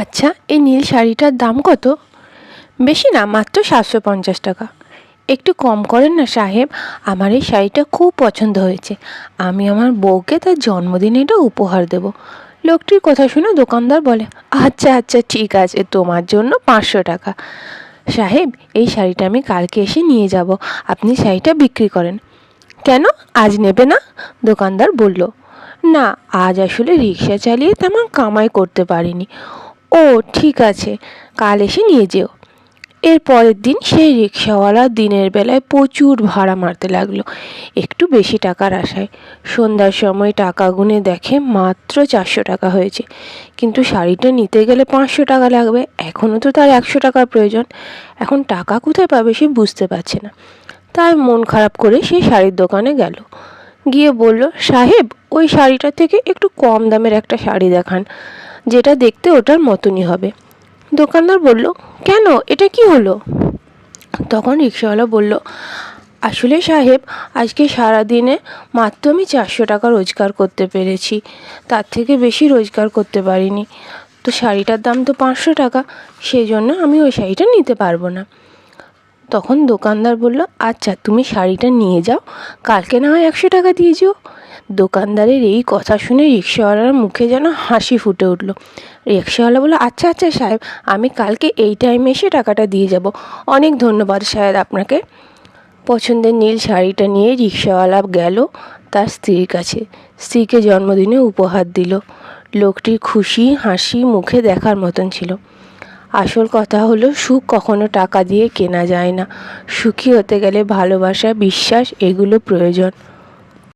আচ্ছা এই নীল শাড়িটার দাম কত? বেশি না, মাত্র সাতশো পঞ্চাশ টাকা। একটু কম করেন না সাহেব, আমার এই শাড়িটা খুব পছন্দ হয়েছে। আমি আমার বউকে তার জন্মদিনে এটা উপহার দেব। লোকটির কথা শুনে দোকানদার বলে আচ্ছা আচ্ছা ঠিক আছে, তোমার জন্য পাঁচশো টাকা। সাহেব, এই শাড়িটা আমি কালকে এসে নিয়ে যাব, আপনি শাড়িটা বিক্রি করেন। কেন? আজ নেবে না? দোকানদার বলল, না, আজ আসলে রিক্সা চালিয়ে তেমন কামাই করতে পারিনি। ও, ঠিক আছে, কাল এসে নিয়ে যেও। এর পরের দিন সেই রিক্সাওয়ালা দিনের বেলায় প্রচুর ভাড়া মারতে লাগল, একটু বেশি টাকার আশায়। সন্ধ্যার সময় টাকা গুনে দেখে মাত্র চারশো টাকা হয়েছে, কিন্তু শাড়িটা নিতে গেলে পাঁচশো টাকা লাগবে এখনও তো তার একশো টাকার প্রয়োজন। এখন টাকা কোথায় পাবে সে বুঝতে পারছে না। তাই মন খারাপ করে সে শাড়ির দোকানে গেল। গিয়ে বলল, সাহেব, ওই শাড়িটা থেকে একটু কম দামের একটা শাড়ি দেখান। যেটা দেখতে ওটার মতনই হবে। দোকানদার বলল, কেন? এটা কি হলো? তখন রিক্সাওয়ালা বলল, আসলে সাহেব, আজকে সারা দিনে মাত্র আমি চারশো টাকা রোজগার করতে পেরেছি। তার থেকে বেশি রোজগার করতে পারিনি। তো শাড়িটার দাম তো পাঁচশো টাকা সেই জন্য আমি ওই শাড়িটা নিতে পারব না। তখন দোকানদার বলল আচ্ছা তুমি শাড়িটা নিয়ে যাও। কালকে না হয় একশো টাকা দিয়ে যেও। দোকানদারের এই কথা শুনে রিক্সাওয়ালার মুখে যেন হাসি ফুটে উঠল। রিক্সাওয়ালা বলল আচ্ছা আচ্ছা সাহেব, আমি কালকে এই টাইমে এসে টাকাটা দিয়ে যাব। অনেক ধন্যবাদ সাহেব আপনাকে। পছন্দের নীল শাড়িটা নিয়ে রিক্সাওয়ালা গেল তার স্ত্রীর কাছে। স্ত্রীকে জন্মদিনে উপহার দিল। লোকটির খুশি হাসি মুখে দেখার মতন ছিল। আসল কথা হলো, সুখ কখনো টাকা দিয়ে কেনা যায় না। সুখী হতে গেলে ভালোবাসা, বিশ্বাস, এগুলো প্রয়োজন।